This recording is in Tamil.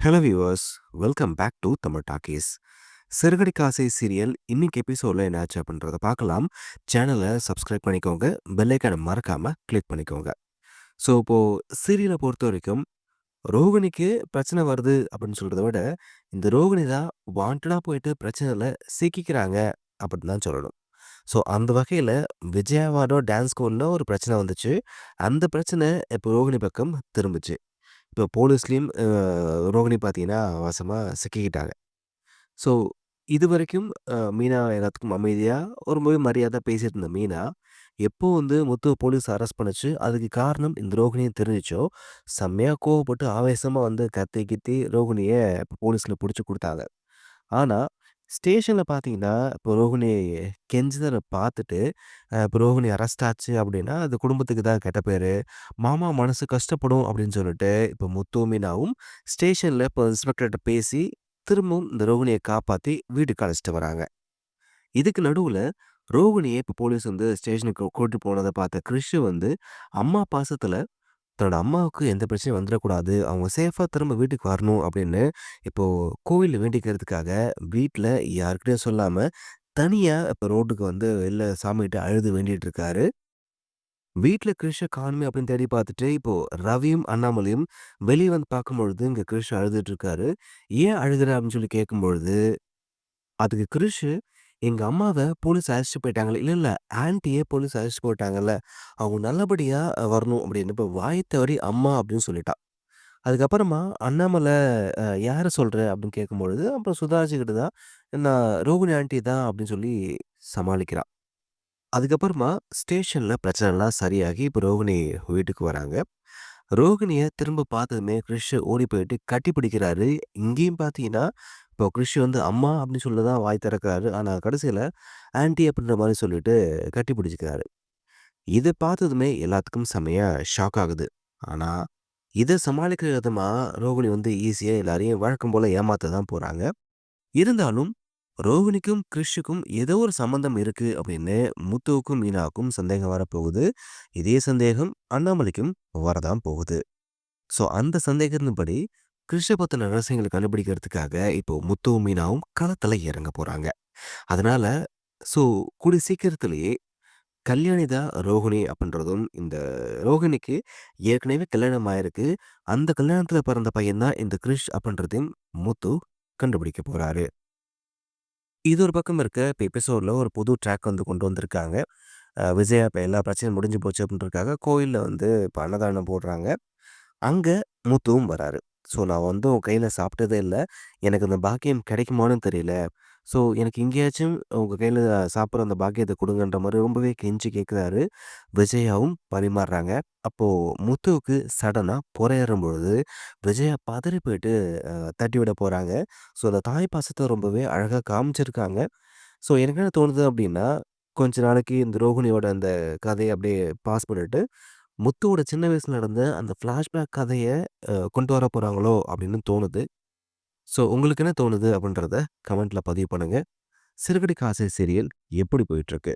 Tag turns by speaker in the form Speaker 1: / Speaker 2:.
Speaker 1: Hello viewers welcome back to Tamil talkies சிறுகடி காசை சீரியல் இன்னைக்கு எபிசோடில் என்னாச்சு அப்படின்றத பார்க்கலாம். சேனலை சப்ஸ்கிரைப் பண்ணிக்கோங்க. பெல்லைக்கான மறக்காமல் கிளிக் பண்ணிக்கோங்க. ஸோ இப்போது சீரியலை பொறுத்த வரைக்கும் ரோகிணிக்கு பிரச்சனை வருது அப்படின்னு சொல்கிறத விட இந்த ரோகிணி தான் வாண்டடாக போயிட்டு பிரச்சனையில் சிக்கிக்கிறாங்க அப்படின்னு தான் சொல்லணும். ஸோ அந்த வகையில் விஜயவாடோ டான்ஸ் ஸ்கூலில் ஒரு பிரச்சனை வந்துச்சு. அந்த பிரச்சனை இப்போ ரோகிணி பக்கம் திரும்பிச்சு. இப்போ போலீஸ்லேயும் ரோகிணி பார்த்தீங்கன்னா வசமாக சிக்கிக்கிட்டாங்க. ஸோ இது வரைக்கும் மீனா எல்லாத்துக்கும் அமைதியாக ரொம்பவே மரியாதை பேசிட்டு இருந்த மீனா எப்போ வந்து முத்து போலீஸ் அரெஸ்ட் பண்ணுச்சு அதுக்கு காரணம் இந்த ரோகிணியை தெரிஞ்சிச்சோ செம்மையாக கோவப்பட்டு ஆவேசமாக வந்து கத்தி கித்தி ரோகிணியை போலீஸில் பிடிச்சி கொடுத்தாங்க. ஆனால் ஸ்டேஷனில் பார்த்தீங்கன்னா, இப்போ ரோகிணி கெஞ்சுதல பார்த்துட்டு, இப்போ ரோகிணி அரெஸ்ட் ஆச்சு அப்படின்னா, அது குடும்பத்துக்கு தான் கெட்ட பேரு. மாமா மனசு கஷ்டப்படும் அப்படின்னு சொல்லிட்டு, இப்போ முத்து, மீனாவும் ஸ்டேஷன்ல இப்போ இன்ஸ்பெக்டர்ட்ட பேசி, திரும்பவும் இந்த ரோகிணிய காப்பாத்தி வீட்டுக்கு அழைச்சிட்டு வராங்க. இதுக்கு நடுவுல ரோகிணிய இப்போ போலீஸ் வந்து ஸ்டேஷனுக்கு கூட்டிட்டு போனத பார்த்த கிறிஷ் வந்து, அம்மா பாசத்துல தன்னோட அம்மாவுக்கு எந்த பிரச்சனையும் வந்துடக்கூடாது. அவங்க சேஃபாக திரும்ப வீட்டுக்கு வரணும் அப்படின்னு, இப்போது கோவில்ல வேண்டிக்கிறதுக்காக வீட்டில் யாருக்கிட்டையும் சொல்லாமல் தனியாக இப்போ ரோட்டுக்கு வந்து வெளில சாமிகிட்ட அழுது வேண்டிகிட்ருக்காரு இருக்காரு. வீட்ல கிரிஷ காணுமே அப்படின்னு தேடி பார்த்துட்டு, இப்போது ரவியும், அண்ணாமலையும் வெளியே வந்து பார்க்கும்பொழுது, இங்கே கிருஷ் அழுதுட்டு இருக்காரு. "ஏன் அழுகுற?" அப்படின்னு சொல்லி கேட்கும்பொழுது, அதுக்கு கிருஷ் எங்க அம்மாவை போலீஸ் அழைச்சிட்டு போயிட்டாங்களே இல்ல, இல்ல ஆன்டியே போலீஸ் அழைச்சிட்டு போயிட்டாங்கல்ல. அவங்க நல்லபடியா வரணும் அப்படின்னு இப்ப வாய் தவறி அம்மா அப்படின்னு சொல்லிட்டா அதுக்கப்புறமா அண்ணாமலை யாரை சொல்கிற சொல்ற அப்படின்னு கேட்கும்பொழுது, அப்புறம் சுதாரிச்சுக்கிட்டு தான் நான் ரோகிணி ஆண்டி தான் அப்படின்னு சொல்லி சமாளிக்கிறான். அதுக்கப்புறமா ஸ்டேஷனில் பிரச்சனைலாம் சரியாகி இப்போ ரோகிணி வீட்டுக்கு வராங்க. ரோகிணியை திரும்ப பார்த்ததுமே கிறிஷ் ஓடி போயிட்டு கட்டி பிடிக்கிறாரு. இங்கேயும் பார்த்தீங்கன்னா இப்போ கிறிஷ் வந்து அம்மா அப்படின்னு சொல்லி தான் வாய் திறக்கிறாரு. ஆனா கடைசியில் ஆன்டி அப்படின்ற மாதிரி சொல்லிட்டு கட்டி பிடிச்சிக்கிறாரு இதை பார்த்ததுமே எல்லாத்துக்கும் செம்மையாக ஷாக் ஆகுது. ஆனா, இதை சமாளிக்கிற விதமா ரோகிணி வந்து ஈஸியா எல்லாரையும் வழக்கம் போல ஏமாற்ற தான் போறாங்க. இருந்தாலும் ரோஹினிக்கும் கிறிஷுக்கும் ஏதோ ஒரு சம்மந்தம் இருக்கு அப்படின்னு முத்துவுக்கும், மீனாவுக்கும் சந்தேகம் வரப்போகுது. இதே சந்தேகம் அண்ணாமலைக்கும் வரதான் போகுது. ஸோ அந்த சந்தேகத்தின்படி கிறிஷ பத்தின ரகசியங்களை கண்டுபிடிக்கிறதுக்காக இப்போ முத்துவும், மீனாவும் களத்தில் இறங்க போறாங்க. அதனால ஸோ கூடிய சீக்கிரத்திலேயே கல்யாணிதா ரோஹிணி அப்படின்றதும், இந்த ரோஹிணிக்கு ஏற்கனவே கல்யாணம் ஆயிருக்கு. அந்த கல்யாணத்துல பிறந்த பையன்தான் இந்த கிரிஷ் அப்படின்றதையும் முத்து கண்டுபிடிக்க போறாரு. இது ஒரு பக்கம் இருக்க, இப்போ எபிசோடில் ஒரு புது ட்ராக் வந்து கொண்டு வந்திருக்காங்க. விஜயா இப்போ எல்லா பிரச்சனையும் முடிஞ்சு போச்சு அப்படின்றதுக்காக கோயிலில் வந்து இப்போ அன்னதானம் போடுறாங்க. அங்கே முத்துவும் வராரு. ஸோ நான் வந்து உன் கையில் சாப்பிட்டதே இல்லை எனக்கு அந்த பாக்கியம் கிடைக்குமான்னு தெரியல. ஸோ எனக்கு எங்கேயாச்சும் உங்கள் கையில் சாப்பிட்ற அந்த பாக்கியத்தை கொடுங்கன்ற மாதிரி ரொம்பவே கெஞ்சி கேட்குறாரு. விஜயாவும் பரிமாறுறாங்க. அப்போது முத்துவுக்கு சடனாக புறையேறும் பொழுது, விஜயா பதறி போயிட்டு தட்டி விட போகிறாங்க ஸோ அந்த தாய் பாசத்தை ரொம்பவே அழகாக காமிச்சிருக்காங்க. ஸோ எனக்கு என்ன தோணுது அப்படின்னா கொஞ்ச நாளைக்கு இந்த ரோகிணியோட அந்த கதையை அப்படியே பாஸ் பண்ணிட்டு, முத்துவோட சின்ன வயசில் நடந்த அந்த ஃப்ளாஷ்பேக் கதையை கொண்டு வர போகிறாங்களோ அப்படின்னு தோணுது. ஸோ உங்களுக்கு என்ன தோணுது அப்படின்றத கமெண்ட்ல பதிவு பண்ணுங்க. சிறுகடி காசை சீரியல் எப்படி போயிட்டுருக்கு?